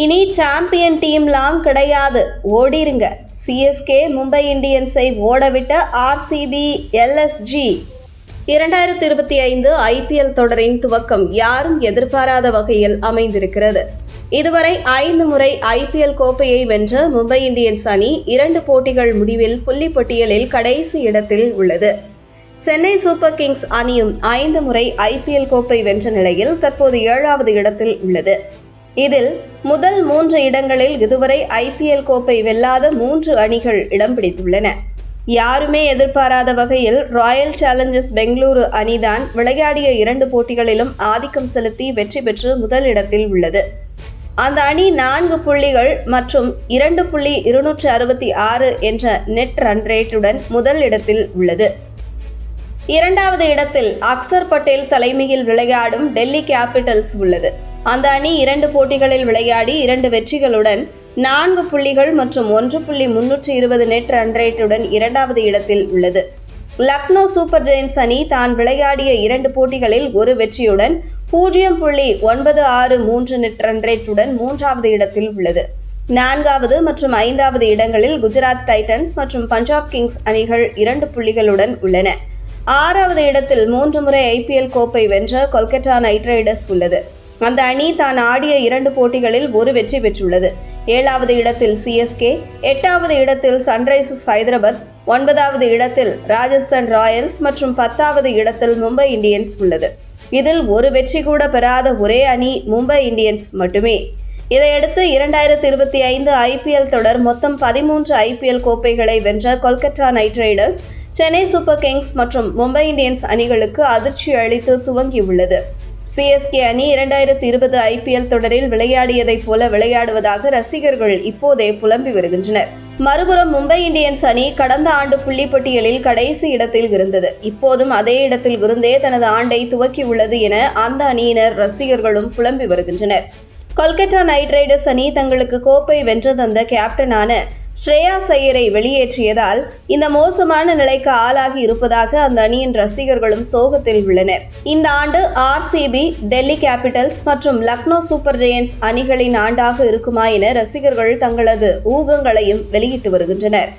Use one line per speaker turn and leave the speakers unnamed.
இனி சாம்பியன் டீம்லாம் கிடையாது. ஓடிருங்க. சிஎஸ்கே மும்பை இந்தியன்ஸை ஓடவிட்ட ஆர்சிபி எல்எஸ்ஜி இரண்டாயிரத்தி இருபத்தி ஐந்து ஐபிஎல் தொடரின் துவக்கம் யாரும் எதிர்பாராத வகையில் அமைந்திருக்கிறது. இதுவரை ஐந்து முறை ஐபிஎல் கோப்பையை வென்ற மும்பை இந்தியன்ஸ் அணி இரண்டு போட்டிகள் முடிவில் புள்ளி பட்டியலில் கடைசி இடத்தில் உள்ளது. சென்னை சூப்பர் கிங்ஸ் அணியும் ஐந்து முறை ஐபிஎல் கோப்பை வென்ற நிலையில் தற்போது ஏழாவது இடத்தில் உள்ளது. இதில் முதல் மூன்று இடங்களில் இதுவரை ஐபிஎல் கோப்பை வெல்லாத மூன்று அணிகள் இடம் பிடித்துள்ளன. யாருமே எதிர்பாராத வகையில் ராயல் சேலஞ்சர்ஸ் பெங்களூரு அணிதான் விளையாடிய இரண்டு போட்டிகளிலும் ஆதிக்கம் செலுத்தி வெற்றி பெற்று முதல் இடத்தில் உள்ளது. அந்த அணி நான்கு புள்ளிகள் மற்றும் இரண்டு புள்ளி இருநூற்று அறுபத்தி ஆறு என்ற நெட் ரன் ரேட்டுடன் முதல் இடத்தில் உள்ளது. இரண்டாவது இடத்தில் அக்சர் பட்டேல் தலைமையில் விளையாடும் டெல்லி கேபிட்டல்ஸ் உள்ளது. அந்த அணி இரண்டு போட்டிகளில் விளையாடி இரண்டு வெற்றிகளுடன் நான்கு புள்ளிகள் மற்றும் ஒன்று புள்ளி முன்னூற்றி இருபது நெட் ரன் ரேட்டுடன் இரண்டாவது இடத்தில் உள்ளது. லக்னோ சூப்பர் ஜெயின்ஸ் அணி தான் விளையாடிய இரண்டு போட்டிகளில் ஒரு வெற்றியுடன் பூஜ்ஜியம் புள்ளி ஒன்பது ஆறு மூன்று நெட் ரன் ரேட்டுடன் மூன்றாவது இடத்தில் உள்ளது. நான்காவது மற்றும் ஐந்தாவது இடங்களில் குஜராத் டைட்டன்ஸ் மற்றும் பஞ்சாப் கிங்ஸ் அணிகள் இரண்டு புள்ளிகளுடன் உள்ளன. ஆறாவது இடத்தில் மூன்று முறை ஐபிஎல் கோப்பை வென்ற கொல்கத்தா நைட் ரைடர்ஸ் உள்ளது. அந்த அணி தான் ஆடிய இரண்டு போட்டிகளில் ஒரு வெற்றி பெற்றுள்ளது. ஏழாவது இடத்தில் சிஎஸ்கே எட்டாவது இடத்தில் சன்ரைசர்ஸ் ஹைதராபாத் ஒன்பதாவது இடத்தில் ராஜஸ்தான் ராயல்ஸ் மற்றும் பத்தாவது இடத்தில் மும்பை இந்தியன்ஸ் உள்ளது. இதில் ஒரு வெற்றி கூட பெறாத ஒரே அணி மும்பை இந்தியன்ஸ் மட்டுமே. இதையடுத்து இரண்டாயிரத்தி இருபத்தி ஐந்து ஐபிஎல் தொடர் மொத்தம் பதிமூன்று ஐபிஎல் கோப்பைகளை வென்ற Kolkata Knight Riders Chennai Super Kings மற்றும் மும்பை இந்தியன்ஸ் அணிகளுக்கு அதிர்ச்சி அளித்து துவங்கியுள்ளது. சிஎஸ்கே அணி இரண்டாயிரத்தி இருபது ஐபிஎல் தொடரில் விளையாடியதைப் போல விளையாடுவதாக ரசிகர்கள் இப்போதே புலம்பி வருகின்றனர். மறுபுறம் மும்பை இந்தியன்ஸ் அணி கடந்த ஆண்டு புள்ளிப்பட்டியலில் கடைசி இடத்தில் இருந்தது. இப்போதும் அதே இடத்தில் இருந்தே தனது ஆண்டை துவக்கியுள்ளது என அந்த அணியினர் ரசிகர்களும் புலம்பி வருகின்றனர். கொல்கத்தா நைட் ரைடர்ஸ் அணி தங்களுக்கு கோப்பை வென்று தந்த கேப்டனான ஸ்ரேயா சையரை வெளியேற்றியதால் இந்த மோசமான நிலைக்கு ஆளாகி இருப்பதாக அந்த அணியின் ரசிகர்களும் சோகத்தில் உள்ளனர். இந்த ஆண்டு ஆர்சிபி டெல்லி கேபிட்டல்ஸ் மற்றும் லக்னோ சூப்பர் ஜெயன்ஸ் அணிகளின் ஆண்டாக இருக்குமா என ரசிகர்கள் தங்களது ஊகங்களையும் வெளியிட்டு வருகின்றனர்.